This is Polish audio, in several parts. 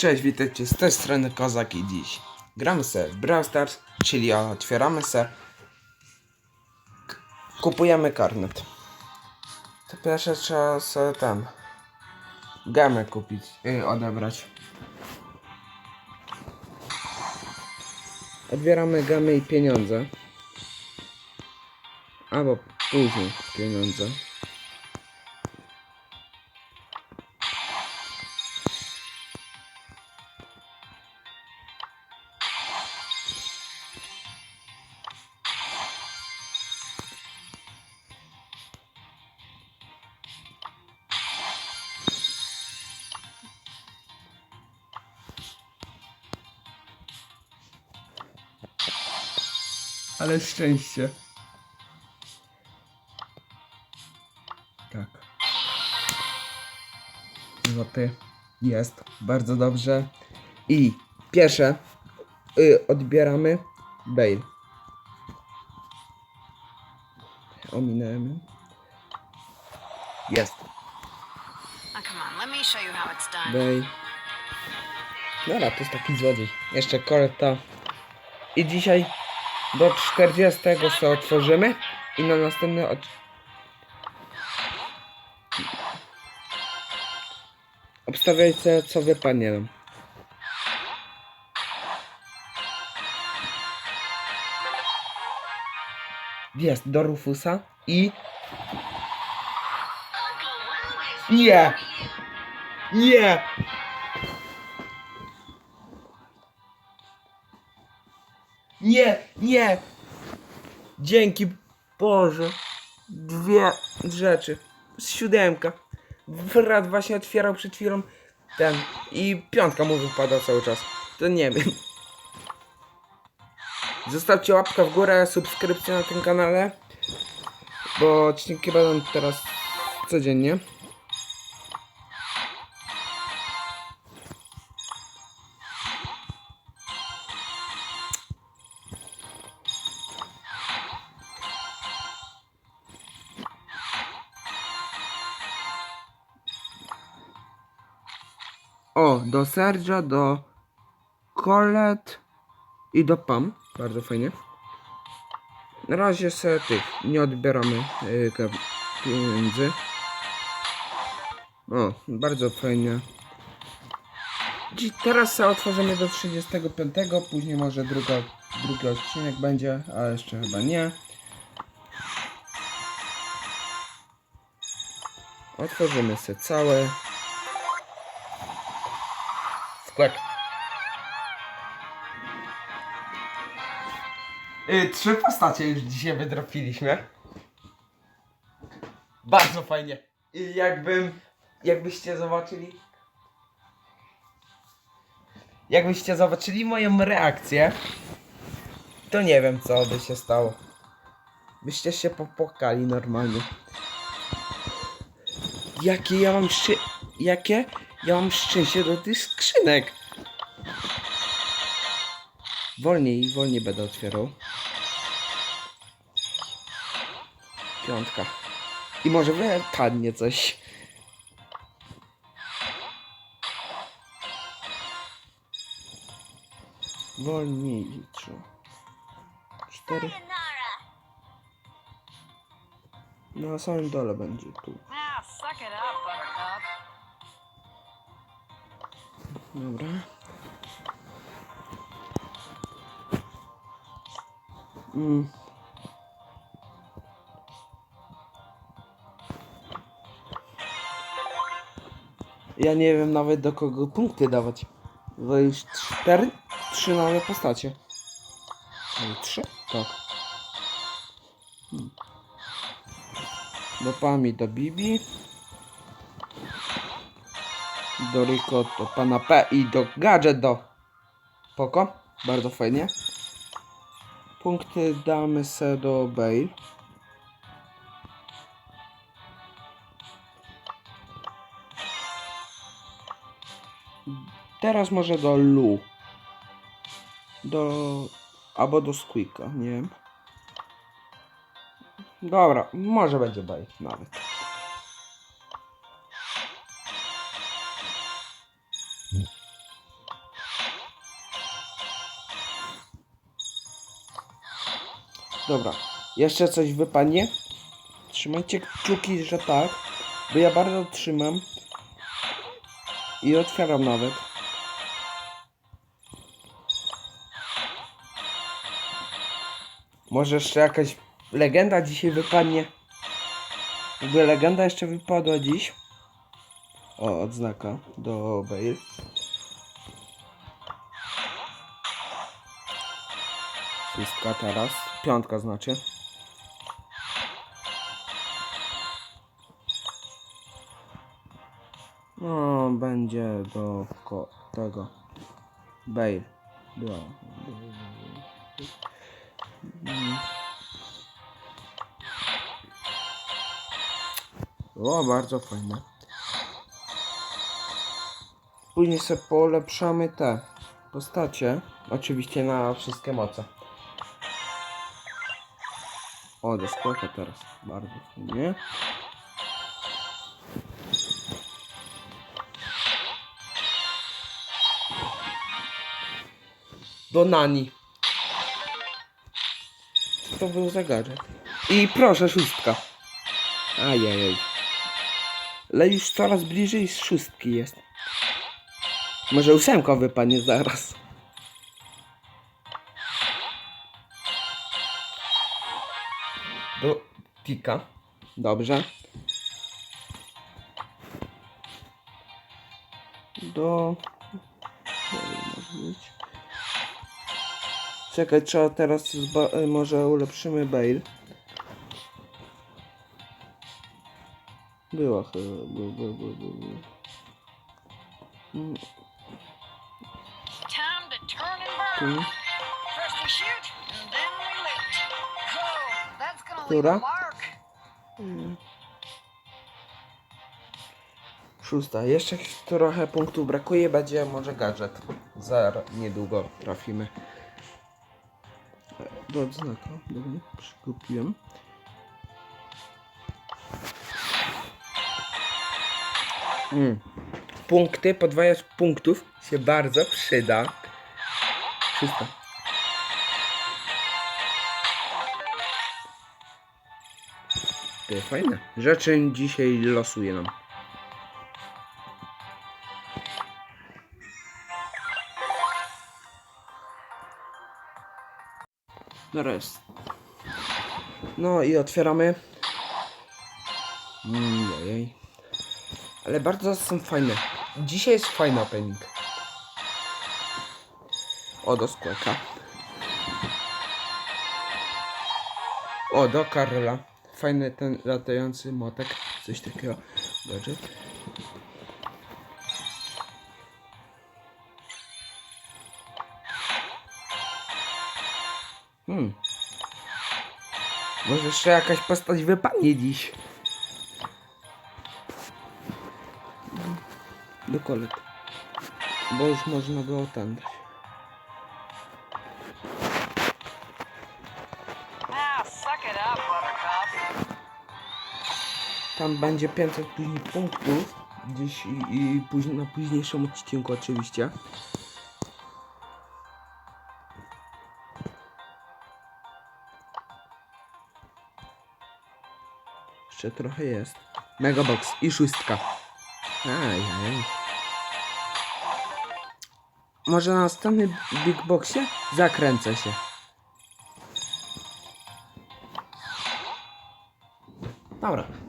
Cześć, witajcie z tej strony Kozak i dziś gramy se w Brawl Stars, czyli otwieramy se kupujemy karnet. To pierwsze trzeba sobie tam gamę kupić, yy, odebrać. Odbieramy gamy i pieniądze. Albo później pieniądze. Ale szczęście. Tak. Złoty. Jest. Bardzo dobrze. I pierwsze y, odbieramy Bale. Ominąłem. Jest. Done. Bale. Dobra, to jest taki złodziej. Jeszcze koreta. I dzisiaj do 40 se otworzymy i na następny od... Obstawiajcie co wypadnie nam. Jest do Rufusa i... Nie! Nie! Nie! Dzięki Boże. Dwie rzeczy. Siódemka. Brat właśnie otwierał przed chwilą ten. I piątka mu wypada cały czas. To nie wiem. Zostawcie łapkę w górę, subskrypcję na tym kanale. Bo odcinki będą teraz codziennie. Do Sergia, do Colette i do Pam. Bardzo fajnie. Na razie se tych nie odbieramy yy, pieniędzy. O, bardzo fajnie. Dzi- Teraz se otworzymy do 35, później może druga, drugi odcinek będzie, a jeszcze chyba nie. Otworzymy se całe. Sklep. Y, trzy postacie już dzisiaj wydropiliśmy. Bardzo fajnie. I jakbym, jakbyście zobaczyli, jakbyście zobaczyli moją reakcję, to nie wiem co by się stało. Byście się popłakali normalnie. Jakie ja mam szczy... Jakie ja mam szczęście do tych skrzynek. Wolniej, wolniej będę otwierał. Piątka. I może wypadnie coś. Wolniej, trzy. Cztery. Na samym dole będzie tu. Dobra. Mm. Ja nie wiem nawet do kogo punkty dawać. Bo już cztery, trzy nowe postacie. Ej, Trzy? Tak. Hmm. Do do Bibi. Do Rico, do pana P i do Gadget do Poko. Bardzo fajnie. Punkty damy se do Bale. Teraz może do Lu. Do... Albo do Squeaka, nie wiem. Dobra, może będzie Bale nawet. Dobra. Jeszcze coś wypadnie? Trzymajcie kciuki, że tak. Bo ja bardzo trzymam. I otwieram nawet. Może jeszcze jakaś legenda dzisiaj wypadnie. Gdyby legenda jeszcze wypadła dziś. O, odznaka do Bale. Szóstka teraz. Piątka znaczy. No, będzie do tego. Bale. Mm. O, bardzo fajne. Później sobie polepszamy te postacie. Oczywiście na wszystkie moce. O, do sklepu teraz. Bardzo fajnie. Do Nani. Co to był za gadżet? I proszę, szóstka. Ajajaj. Ale już coraz bliżej z szóstki jest. Może ósemka wypadnie zaraz. Do tika. Dobrze. Do... Czekaj, trzeba teraz zba- e, może ulepszymy Bale. Była chyba, był, był, był, był. Mm. Oh, leave Która? Szósta. Jeszcze trochę punktów brakuje, będzie może gadżet. Za niedługo trafimy. Do odznaka. Dobra, przykupiłem. Mm. Punkty, podwajacz punktów się bardzo przyda. Szósta. Ty, fajne. Rzeczy dzisiaj losuje nam. Dobra jest. No i otwieramy. Mm, ojej. Ale bardzo są fajne. Dzisiaj jest fajny opening. O, do skłeka. O, do Karola. Fajny ten latający motek. Coś takiego. Gadżet. Hmm. Może jeszcze jakaś postać wypadnie dziś. Do kolet. Bo już można było ten Tam będzie 500 później punktów. Gdzieś i, i później, na późniejszym odcinku oczywiście. Jeszcze trochę jest. Megabox i szóstka. Aj, aj. Może na następnym Big Boxie zakręcę się. Dobra.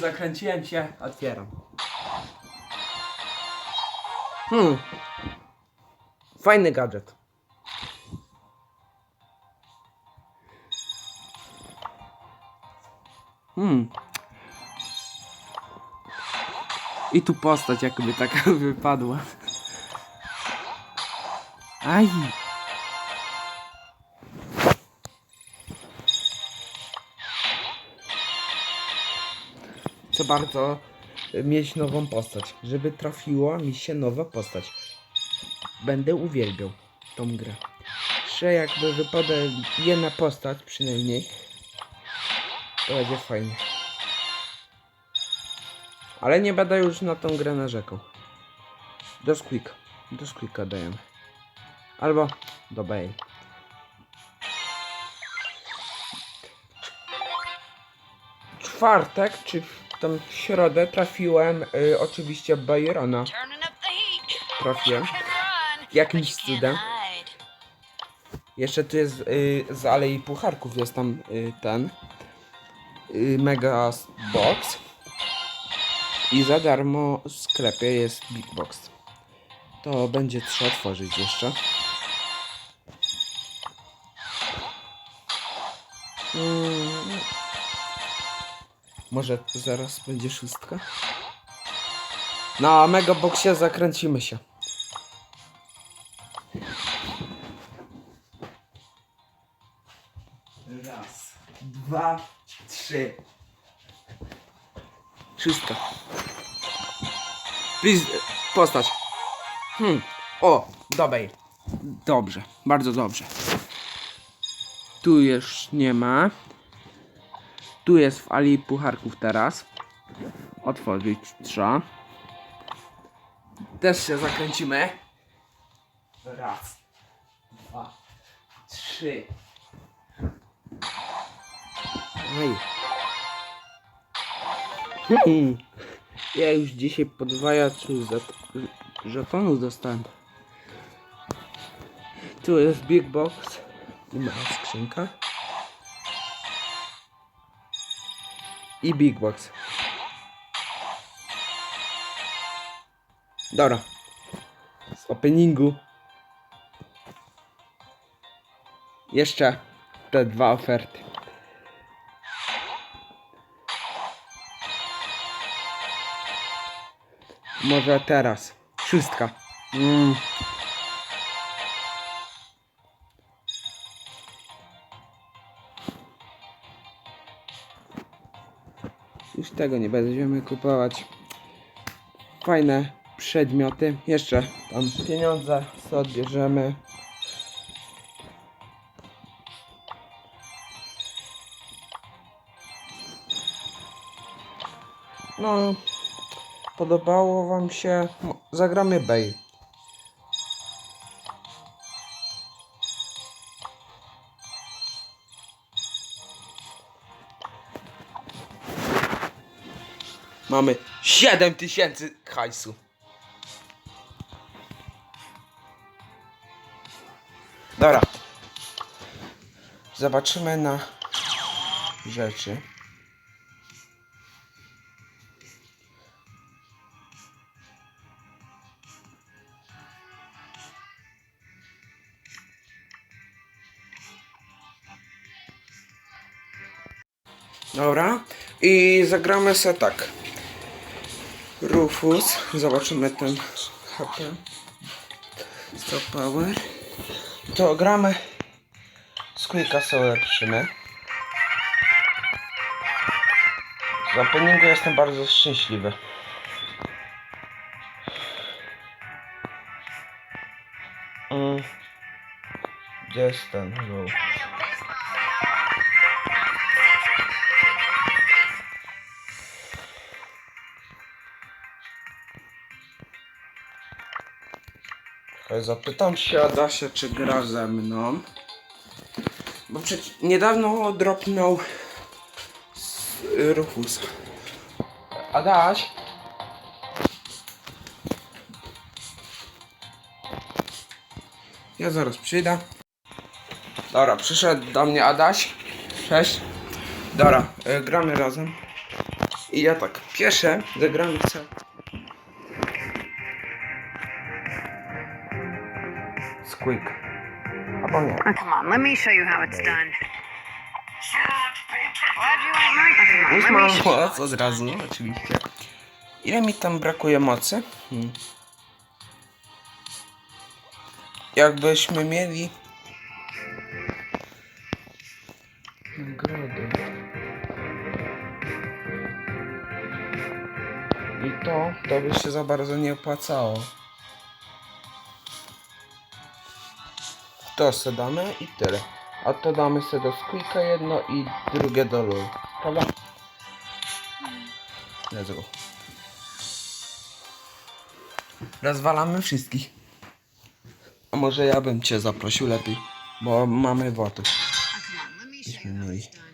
Zakręciłem się, otwieram. Hmm. Fajny gadżet. Hmm. I tu postać jakby taka wypadła. Aj. chcę bardzo mieć nową postać. Żeby trafiła mi się nowa postać. Będę uwielbiał tą grę. Że jakby wypada jedna postać przynajmniej, to będzie fajnie. Ale nie będę już na tą grę narzekał. Do squeak. Do squeaka dajemy. Albo do Bale. Czwartek czy w tam środę trafiłem y, oczywiście Byrona. Trafiłem. Jakimś cudem. Jeszcze tu jest y, z Alei Pucharków jest tam y, ten y, Mega Box. I za darmo w sklepie jest Big Box. To będzie trzeba otworzyć jeszcze. Mm. Może zaraz będzie szóstka? Na Mega Boxie zakręcimy się. Raz, dwa, trzy. Szóstka. Please, postać. Hmm. O, dobej. Dobrze, bardzo dobrze. Tu już nie ma. Tu jest w Ali Pucharków teraz. Otworzyć trzeba. Też się zakręcimy. Raz, dwa, trzy. Oj. Hmm. Ja już dzisiaj podwajaczu zet- żetonów dostałem. Tu jest big box i mała skrzynka. I big box. Dobra. Z openingu. Jeszcze te dwa oferty. Może teraz. Szóstka. Mm. Już tego nie będziemy kupować. Fajne przedmioty. Jeszcze tam pieniądze co odbierzemy. No, Podobało wam się? Mo- Zagramy Bay. Mamy 7000 hajsu. Dobra. Zobaczymy na rzeczy. Dobra. I zagramy sobie tak. Rufus. Zobaczymy ten HP. Stop power. To gramy z Quicka sobie lepszymy. Z openingu jestem bardzo szczęśliwy. Mm. Gdzie jest ten row? Zapytam się Adasia, czy gra ze mną. Bo przecież niedawno dropnął z Rufus. Adaś? Ja zaraz przyjdę. Dobra, przyszedł do mnie Adaś. Cześć. Dobra, y, gramy razem. I ja tak, pierwsze zagramy co? Squeak. Albo nie. Oh, come on, let me show you how it's done. Już mam moc od razu, oczywiście. Ile mi tam brakuje mocy? Hmm. Jakbyśmy mieli... Nagrody. I to, to by się za bardzo nie opłacało. To se damy i tyle. A to damy sobie do Squeaka jedno i drugie do Lul. Prawda? Let's go. Rozwalamy wszystkich. A może ja bym cię zaprosił lepiej, bo mamy. Oh, come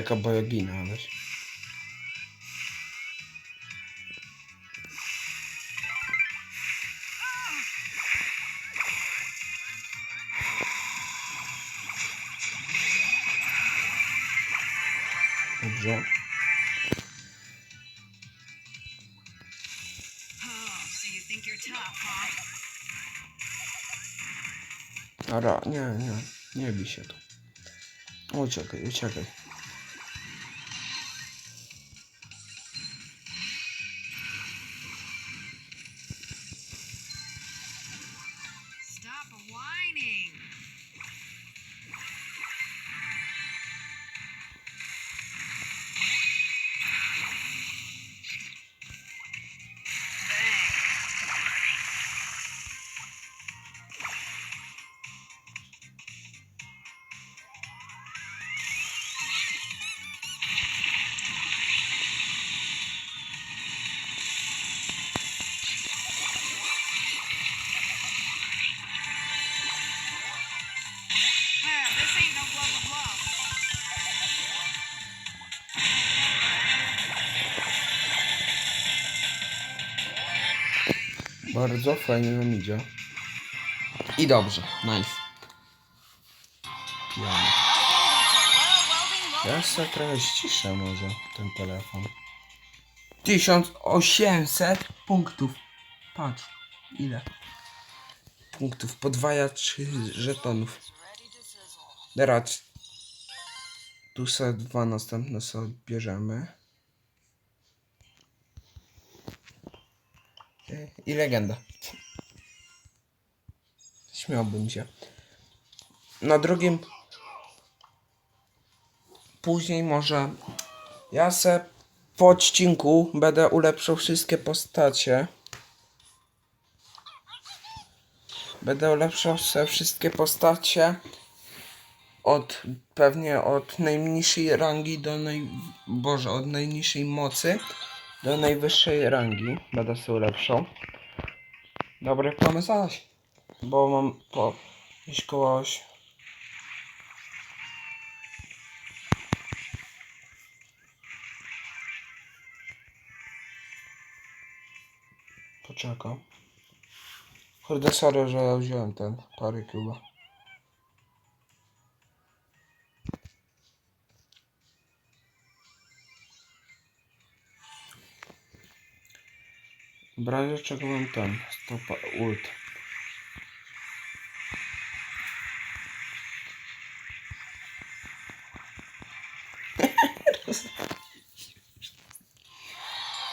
Czeka, bo ja ginę, aleś. Dobrze. Oh, so you think you're tough, huh? Ara, nie, nie, nie bij się tu. Uciekaj, uciekaj. Bardzo fajnie nam idzie. I dobrze, nice. Pijamy. Ja sobie trochę ściszę może ten telefon. 1800 punktów. Patrz, ile? Punktów, podwaja 3 żetonów. Teraz tu sobie dwa następne sobie bierzemy. I legenda. Śmiałbym się. Na drugim później może ja se po odcinku będę ulepszał wszystkie postacie. Będę ulepszał wszystkie postacie od pewnie od najmniejszej rangi do naj... Boże, od najniższej mocy do najwyższej rangi będę sobie ulepszał. Dobry pomysł, zaś. Bo mam po gdzieś kogoś Poczekam. Kurde, sorry, że ja wziąłem ten pary chyba. W razie czego mam ten stopa ult.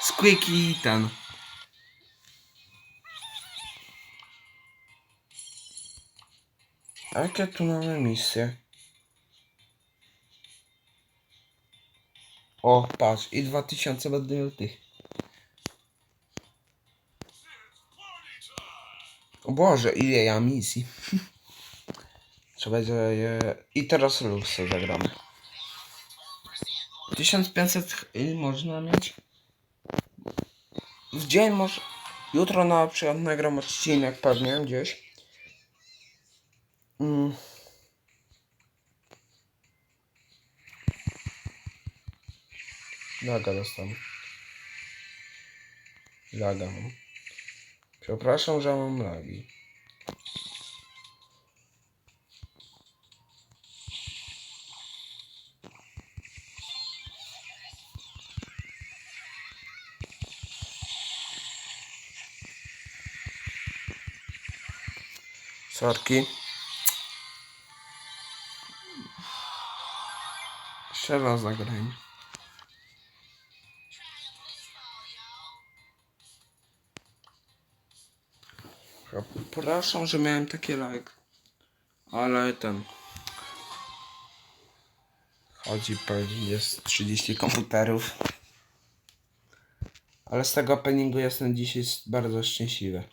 Squeaky ten. A jakie tu mamy misje? O, patrz, i 2000 będę miał tych. Boże, ile ja misji. Trzeba będzie je... I teraz Luxy zagramy. 1500 ch- ile można mieć? W dzień może... Jutro na przykład nagram odcinek pewnie gdzieś. Mm. Laga dostałem. Laga mam. Przepraszam, że mam lagi. Sorki. Jeszcze raz zagrajmy. Przepraszam, że miałem takie lag. Ale ten... Chodzi pewnie jest 30 komputerów. Ale z tego openingu jestem dzisiaj bardzo szczęśliwy.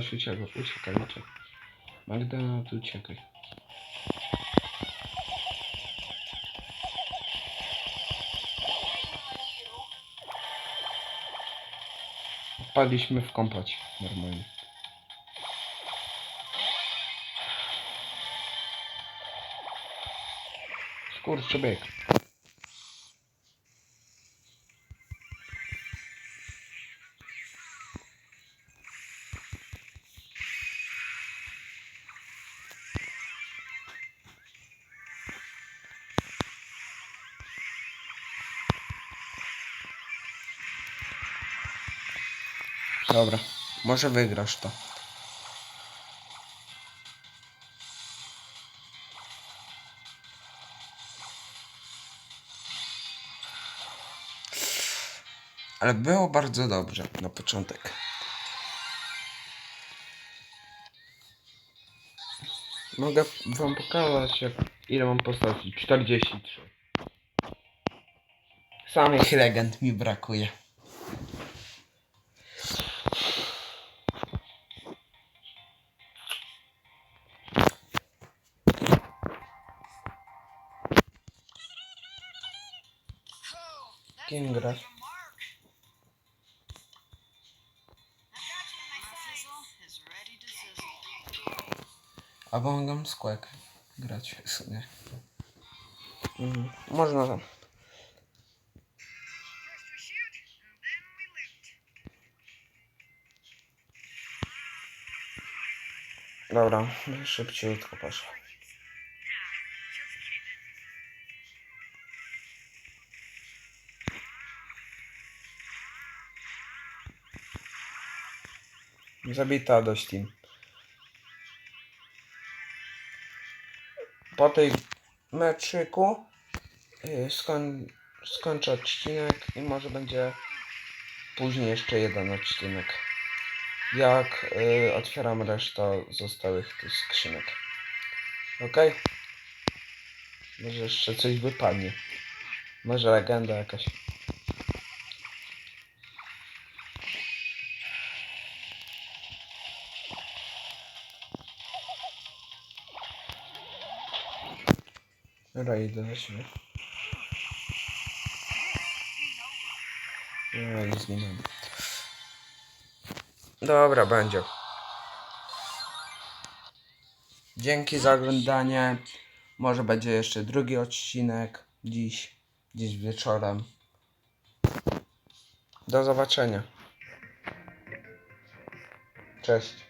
Nie, Adaś uciekaj, uciekaj. Magda, tu uciekaj. Wpadliśmy w kąpać normalnie. Skurczy bieg. Dobra, może wygrasz to. Ale było bardzo dobrze na początek. Mogę wam pokazać jak, ile mam postaci. 43. Samych legend mi brakuje. Skłek grać w sumie. Mhm. Można tam. Dobra, szybciutko poszło. Zabita dość team. Po tej meczyku yy, skoń, skończę odcinek i może będzie później jeszcze jeden odcinek. Jak yy, otwieram resztę zostałych tych skrzynek. Ok? Może jeszcze coś wypadnie. Może legenda jakaś. Dobra, idę na siebie. No, nie. Dobra, będzie. Dzięki za oglądanie. Może będzie jeszcze drugi odcinek dziś, dziś wieczorem. Do zobaczenia. Cześć.